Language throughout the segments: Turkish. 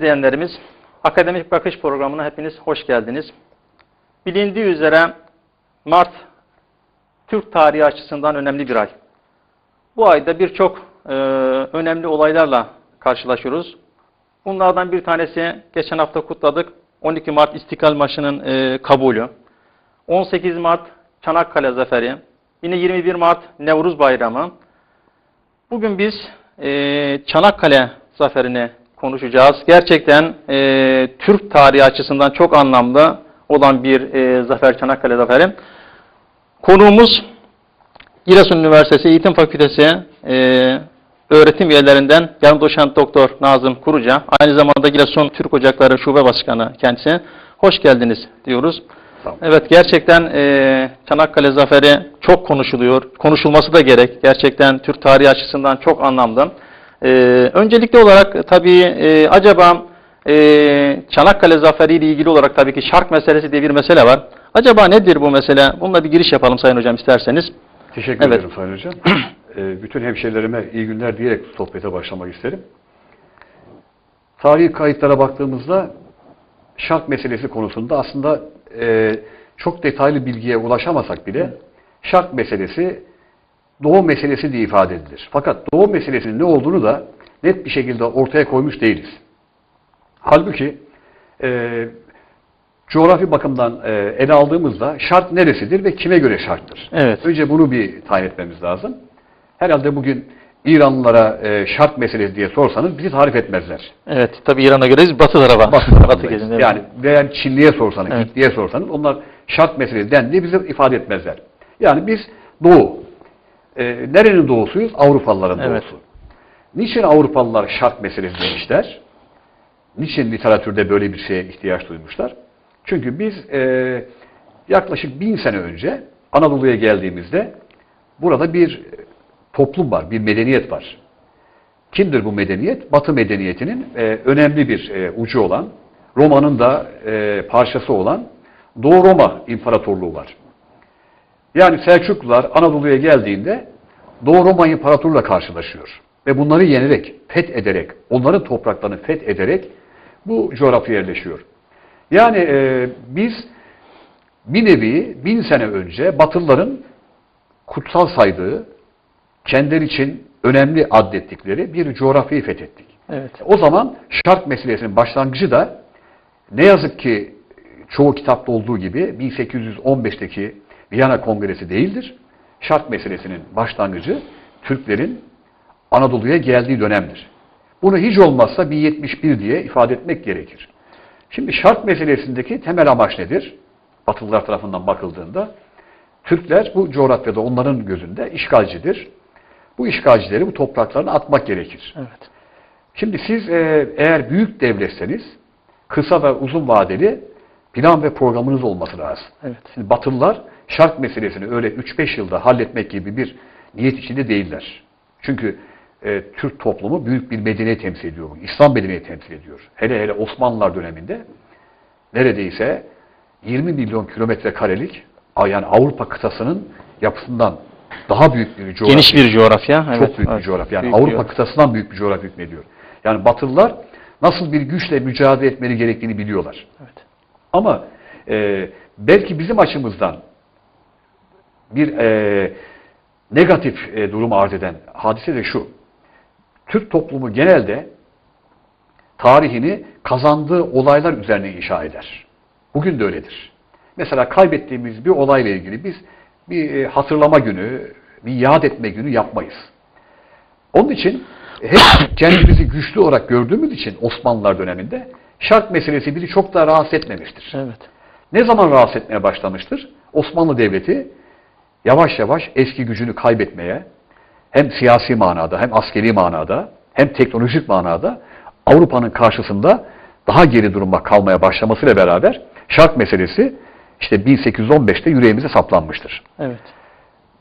izleyenlerimiz, Akademik Bakış programına hepiniz hoş geldiniz. Bilindiği üzere Mart, Türk tarihi açısından önemli bir ay. Bu ayda birçok e, önemli olaylarla karşılaşıyoruz. Bunlardan bir tanesi geçen hafta kutladık. 12 Mart İstiklal Marşı'nın e, kabulü. 18 Mart Çanakkale Zaferi. Yine 21 Mart Nevruz Bayramı. Bugün biz e, Çanakkale Zaferi'ni konuşacağız. Gerçekten e, Türk tarihi açısından çok anlamlı olan bir e, zafer Çanakkale Zaferi. Konuğumuz Giresun Üniversitesi Eğitim Fakültesi e, öğretim üyelerinden yarım doçent doktor Nazım Kuruca. Aynı zamanda Giresun Türk Ocakları Şube Başkanı kendisi. Hoş geldiniz diyoruz. Tamam. Evet gerçekten e, Çanakkale Zaferi çok konuşuluyor. Konuşulması da gerek. Gerçekten Türk tarihi açısından çok anlamlı. E, öncelikli olarak tabii e, acaba e, Çanakkale Zaferi ile ilgili olarak tabii ki şark meselesi diye bir mesele var. Acaba nedir bu mesele? Bununla bir giriş yapalım Sayın Hocam isterseniz. Teşekkür Evet. ederim Sayın Hocam. Ee, bütün hemşehrilerime iyi günler diyerek sohbete başlamak isterim. Tarihi kayıtlara baktığımızda şark meselesi konusunda aslında e, çok detaylı bilgiye ulaşamasak bile şark meselesi doğu meselesi diye ifade edilir. Fakat doğu meselesinin ne olduğunu da net bir şekilde ortaya koymuş değiliz. Halbuki e, coğrafi bakımdan e, ele aldığımızda şart neresidir ve kime göre şarttır? Evet. Önce bunu bir tayin etmemiz lazım. Herhalde bugün İranlılara e, şart meselesi diye sorsanız bizi tarif etmezler. Evet tabii İran'a göre biz batı tarafa. Batı gelin, evet. Yani veya Çinliye sorsanız, Evet. Hintliye sorsanız onlar şart meselesi dendiği bizi ifade etmezler. Yani biz doğu. E, nerenin doğusuyuz? Avrupalıların Evet. doğusu. Niçin Avrupalılar şart meselesi demişler? Niçin literatürde böyle bir şeye ihtiyaç duymuşlar? Çünkü biz e, yaklaşık bin sene önce Anadolu'ya geldiğimizde burada bir toplum var, bir medeniyet var. Kimdir bu medeniyet? Batı medeniyetinin e, önemli bir e, ucu olan, Roma'nın da e, parçası olan Doğu Roma İmparatorluğu var. Yani Selçuklular Anadolu'ya geldiğinde Doğu Roma İmparatorluğu'yla karşılaşıyor. Ve bunları yenerek, feth ederek, onların topraklarını feth ederek bu coğrafyaya yerleşiyor. Yani e, biz bir nevi bin sene önce Batılıların kutsal saydığı, kendileri için önemli addettikleri bir coğrafyayı fethettik. Evet. O zaman şart meselesinin başlangıcı da ne yazık ki çoğu kitapta olduğu gibi 1815'teki Viyana Kongresi değildir. Şart meselesinin başlangıcı Türklerin Anadolu'ya geldiği dönemdir. Bunu hiç olmazsa 1071 diye ifade etmek gerekir. Şimdi şart meselesindeki temel amaç nedir? Batılılar tarafından bakıldığında Türkler bu coğrafyada onların gözünde işgalcidir. Bu işgalcileri bu topraklarına atmak gerekir. Evet. Şimdi siz e, eğer büyük devletseniz kısa ve uzun vadeli plan ve programınız olması lazım. Evet. Şimdi Batılılar şart meselesini öyle 3-5 yılda halletmek gibi bir niyet içinde değiller. Çünkü e, Türk toplumu büyük bir medeniyet temsil ediyor. İslam medeniyeti temsil ediyor. Hele hele Osmanlılar döneminde neredeyse 20 milyon kilometre karelik yani Avrupa kıtasının yapısından daha büyük bir coğrafya. Geniş bir coğrafya. Evet, Çok büyük evet. bir coğrafya. Yani Büyük Avrupa coğrafya. kıtasından büyük bir coğrafya hükmediyor. Yani Batılılar nasıl bir güçle mücadele etmeleri gerektiğini biliyorlar. Evet. Ama e, belki bizim açımızdan bir e, negatif e, durum arz eden hadise de şu. Türk toplumu genelde tarihini kazandığı olaylar üzerine inşa eder. Bugün de öyledir. Mesela kaybettiğimiz bir olayla ilgili biz bir e, hatırlama günü, bir yad etme günü yapmayız. Onun için hep kendimizi güçlü olarak gördüğümüz için Osmanlılar döneminde şart meselesi bizi çok da rahatsız etmemiştir. Evet. Ne zaman rahatsız etmeye başlamıştır? Osmanlı Devleti yavaş yavaş eski gücünü kaybetmeye hem siyasi manada hem askeri manada hem teknolojik manada Avrupa'nın karşısında daha geri duruma kalmaya başlamasıyla beraber şart meselesi işte 1815'te yüreğimize saplanmıştır. Evet.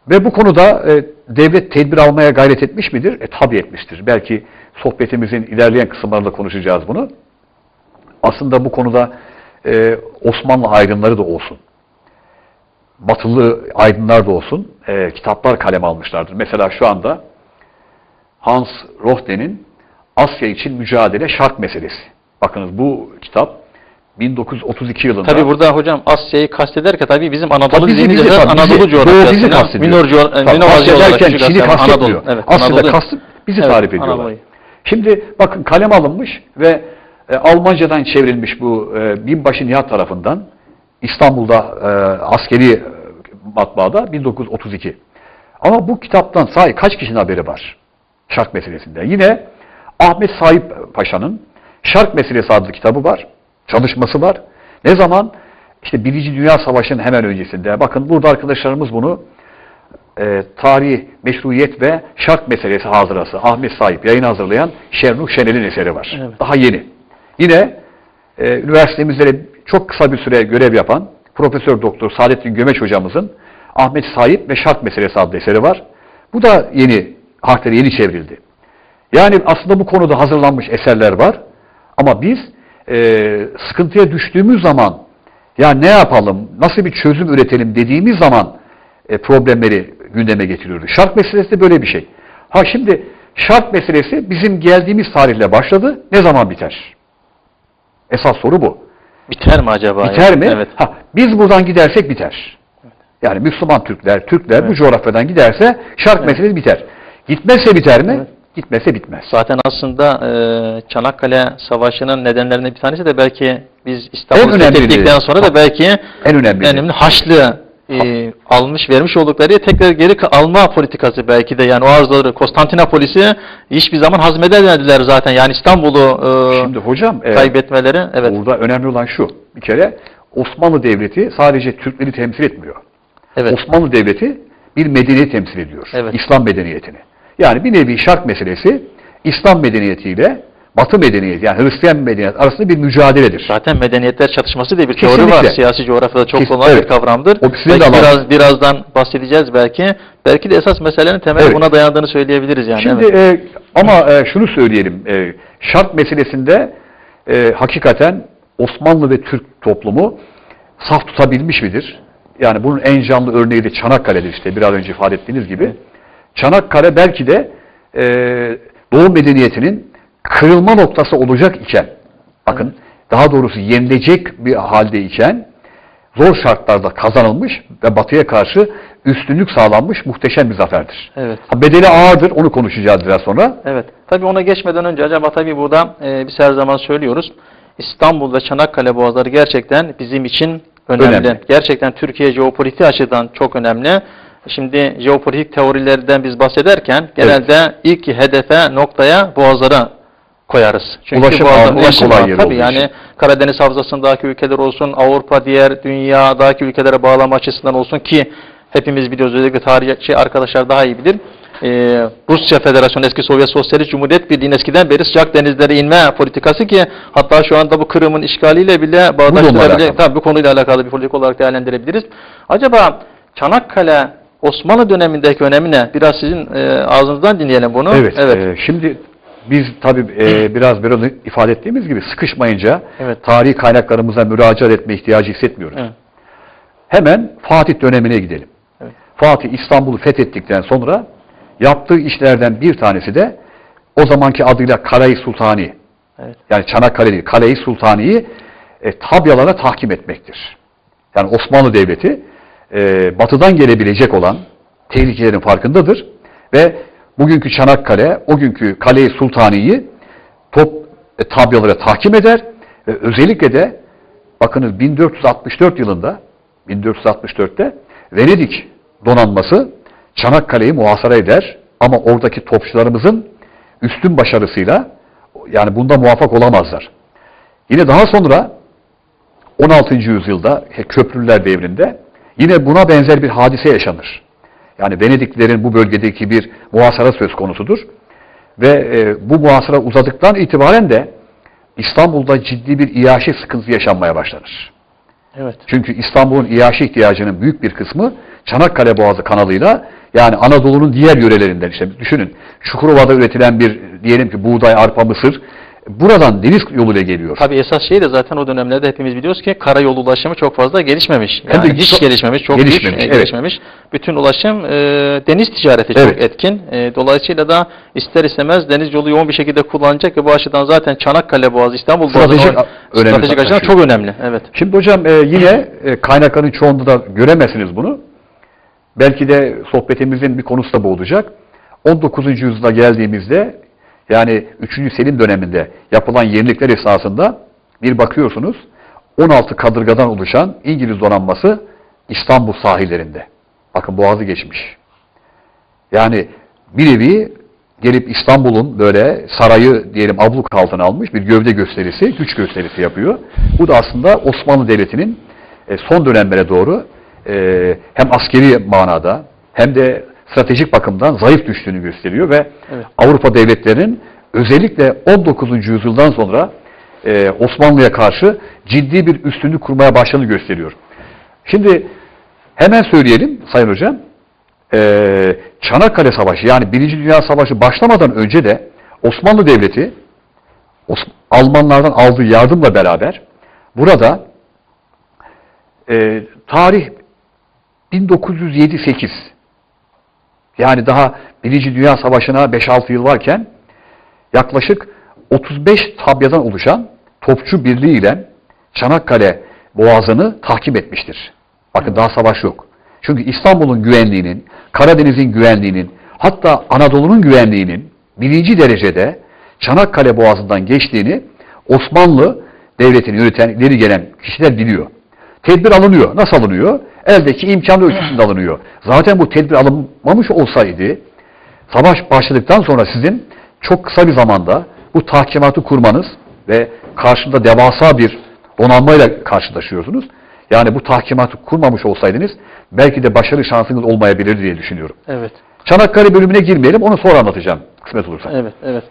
Ve bu konuda e, devlet tedbir almaya gayret etmiş midir? E tabi etmiştir. Belki sohbetimizin ilerleyen kısımlarında konuşacağız bunu. Aslında bu konuda e, Osmanlı aydınları da olsun. Batılı aydınlar da olsun. e, kitaplar kaleme almışlardır. Mesela şu anda Hans Rohde'nin Asya için mücadele şart meselesi. Bakınız bu kitap 1932 yılında. Tabi burada hocam Asya'yı kastederken tabii bizim Anadolu Tabii bizi, yer tabii Anadolu bizi, bizi kastediyor. minor, coğra- Tabii minor Asya derken Çin'i kastetmiyor. Evet, Asya'da kastı bizi Evet, tarif ediyorlar. Anadolu'yu. Şimdi bakın kalem alınmış ve e, Almancadan çevrilmiş bu e, Binbaşı Nihat tarafından İstanbul'da e, askeri matbaada 1932. Ama bu kitaptan sahi kaç kişinin haberi var? Şark meselesinde. Yine Ahmet Sahip Paşa'nın Şark Meselesi adlı kitabı var. Çalışması var. Ne zaman? İşte Birinci Dünya Savaşı'nın hemen öncesinde. Bakın burada arkadaşlarımız bunu e, Tarih, Meşruiyet ve Şark Meselesi Hazırası Ahmet Sahip yayın hazırlayan Şernuh Şenel'in eseri var. Evet. Daha yeni. Yine e, üniversitemizde de çok kısa bir süre görev yapan Profesör Doktor Saadettin Gömeç hocamızın Ahmet Sahip ve Şark Meselesi adlı eseri var. Bu da yeni, harfleri yeni çevrildi. Yani aslında bu konuda hazırlanmış eserler var. Ama biz e, sıkıntıya düştüğümüz zaman ya ne yapalım, nasıl bir çözüm üretelim dediğimiz zaman e, problemleri gündeme getiriyoruz. Şark meselesi de böyle bir şey. Ha şimdi şark meselesi bizim geldiğimiz tarihle başladı. Ne zaman biter? Esas soru bu. Biter mi acaba? Biter ya? mi? Evet. Ha, biz buradan gidersek biter. Yani Müslüman Türkler, Türkler bu Evet. coğrafyadan giderse şark Evet. meselesi biter. Gitmezse biter mi? Evet. Gitmezse bitmez. Zaten aslında e, Çanakkale Savaşı'nın nedenlerinden bir tanesi de belki biz İstanbul'u fethettikten sonra da belki En önemli. en önemli Haçlı e, almış vermiş oldukları tekrar geri alma politikası belki de yani o arzuları Konstantinopolis'i hiçbir zaman hazmedemediler zaten yani İstanbul'u e, Şimdi hocam e, kaybetmeleri evet burada önemli olan şu. Bir kere Osmanlı Devleti sadece Türkleri temsil etmiyor. evet Osmanlı Devleti bir medeniyet temsil ediyor. Evet. İslam medeniyetini. Yani bir nevi şark meselesi İslam medeniyetiyle Batı medeniyeti yani Hristiyan medeniyet arasında bir mücadeledir. zaten medeniyetler çatışması diye bir Kesinlikle. teori var siyasi coğrafyada çok Kes- kullanılan evet. bir kavramdır. O Belki alanınız. biraz birazdan bahsedeceğiz belki. Belki de esas meselenin temeli Evet. buna dayandığını söyleyebiliriz yani. Şimdi evet. e, ama e, şunu söyleyelim. E, şark meselesinde e, hakikaten Osmanlı ve Türk toplumu saf tutabilmiş midir? Yani bunun en canlı örneği de Çanakkale'dir işte biraz önce ifade ettiğiniz gibi. Çanakkale belki de e, Doğu medeniyetinin kırılma noktası olacak iken, bakın daha doğrusu yenilecek bir halde iken zor şartlarda kazanılmış ve Batı'ya karşı üstünlük sağlanmış muhteşem bir zaferdir. Evet. Ha, bedeli ağırdır, onu konuşacağız biraz sonra. Evet. Tabii ona geçmeden önce acaba tabii burada e, biz her zaman söylüyoruz. İstanbul ve Çanakkale boğazları gerçekten bizim için önemli. Önemli. Gerçekten Türkiye jeopolitik açıdan çok önemli. Şimdi jeopolitik teorilerden biz bahsederken genelde ilk hedefe noktaya boğazlara koyarız. Çünkü Ulaşım ağının en ulaşım kolay tabii yani için. Karadeniz havzasındaki ülkeler olsun, Avrupa, diğer dünyadaki ülkelere bağlama açısından olsun ki hepimiz biliyoruz özellikle tarihçi arkadaşlar daha iyi bilir. Ee, Rusya Federasyonu eski Sovyet Sosyalist Cumhuriyet Birliği'nin eskiden beri sıcak denizlere inme politikası ki hatta şu anda bu Kırım'ın işgaliyle bile bağdaştırabilecek tabii bu konuyla alakalı bir politik olarak değerlendirebiliriz. Acaba Çanakkale Osmanlı dönemindeki önemi ne? Biraz sizin e, ağzınızdan dinleyelim bunu. Evet. e, şimdi biz tabii e, biraz biraz ifade ettiğimiz gibi sıkışmayınca Evet. tarihi kaynaklarımıza müracaat etme ihtiyacı hissetmiyoruz. Evet. Hemen Fatih dönemine gidelim. Evet. Fatih İstanbul'u fethettikten sonra yaptığı işlerden bir tanesi de o zamanki adıyla Kale-i Sultani. Evet. Yani Çanakkale değil, Kale-i Sultani'yi e, tabyalara tahkim etmektir. Yani Osmanlı Devleti e, batıdan gelebilecek olan tehlikelerin farkındadır ve bugünkü Çanakkale, o günkü Kale-i Sultani'yi top e, tabyalara tahkim eder ve özellikle de bakınız 1464 yılında 1464'te Venedik donanması Çanakkale'yi muhasara eder ama oradaki topçularımızın üstün başarısıyla yani bunda muvaffak olamazlar. Yine daha sonra 16. yüzyılda he, Köprülüler devrinde yine buna benzer bir hadise yaşanır. Yani Venediklilerin bu bölgedeki bir muhasara söz konusudur. Ve e, bu muhasara uzadıktan itibaren de İstanbul'da ciddi bir iaşe sıkıntısı yaşanmaya başlanır. Evet. Çünkü İstanbul'un iaşe ihtiyacının büyük bir kısmı Çanakkale Boğazı kanalıyla yani Anadolu'nun diğer yörelerinden işte düşünün Çukurova'da üretilen bir diyelim ki buğday, arpa, mısır buradan deniz yoluyla geliyor. Tabii esas şey de zaten o dönemlerde hepimiz biliyoruz ki karayolu ulaşımı çok fazla gelişmemiş. Hem de Yani hiç çok- gelişmemiş, çok gelişmemiş, güç, e, evet. gelişmemiş. Bütün ulaşım e, deniz ticareti çok Evet. etkin. E, dolayısıyla da ister istemez deniz yolu yoğun bir şekilde kullanacak ve bu açıdan zaten Çanakkale Boğazı, İstanbul Boğazı Stratejik önemi stratejik açıdan çok önemli. Evet. Şimdi hocam e, yine e, kaynakların çoğunda da göremezsiniz bunu. Belki de sohbetimizin bir konusu da bu olacak. 19. yüzyıla geldiğimizde yani 3. Selim döneminde yapılan yenilikler esasında bir bakıyorsunuz 16 kadırgadan oluşan İngiliz donanması İstanbul sahillerinde. Bakın boğazı geçmiş. Yani bir nevi gelip İstanbul'un böyle sarayı diyelim abluk altına almış bir gövde gösterisi, güç gösterisi yapıyor. Bu da aslında Osmanlı Devleti'nin e, son dönemlere doğru e, hem askeri manada hem de stratejik bakımdan zayıf düştüğünü gösteriyor ve Evet. Avrupa devletlerinin özellikle 19. yüzyıldan sonra e, Osmanlı'ya karşı ciddi bir üstünlük kurmaya başladığını gösteriyor. Şimdi hemen söyleyelim Sayın Hocam. Ee, Çanakkale Savaşı yani Birinci Dünya Savaşı başlamadan önce de Osmanlı Devleti Os- Almanlardan aldığı yardımla beraber burada e, tarih 1907-8 yani daha Birinci Dünya Savaşı'na 5-6 yıl varken yaklaşık 35 tabyadan oluşan topçu birliği ile Çanakkale Boğazı'nı tahkim etmiştir. Bakın daha savaş yok. Çünkü İstanbul'un güvenliğinin, Karadeniz'in güvenliğinin, hatta Anadolu'nun güvenliğinin birinci derecede Çanakkale Boğazı'ndan geçtiğini Osmanlı devletini yöneten ileri gelen kişiler biliyor. Tedbir alınıyor. Nasıl alınıyor? Eldeki imkanı ölçüsünde alınıyor. Zaten bu tedbir alınmamış olsaydı savaş başladıktan sonra sizin çok kısa bir zamanda bu tahkimatı kurmanız ve karşında devasa bir donanmayla karşılaşıyorsunuz. Yani bu tahkimatı kurmamış olsaydınız belki de başarı şansınız olmayabilir diye düşünüyorum. Evet. Çanakkale bölümüne girmeyelim onu sonra anlatacağım kısmet olursa. Evet, evet.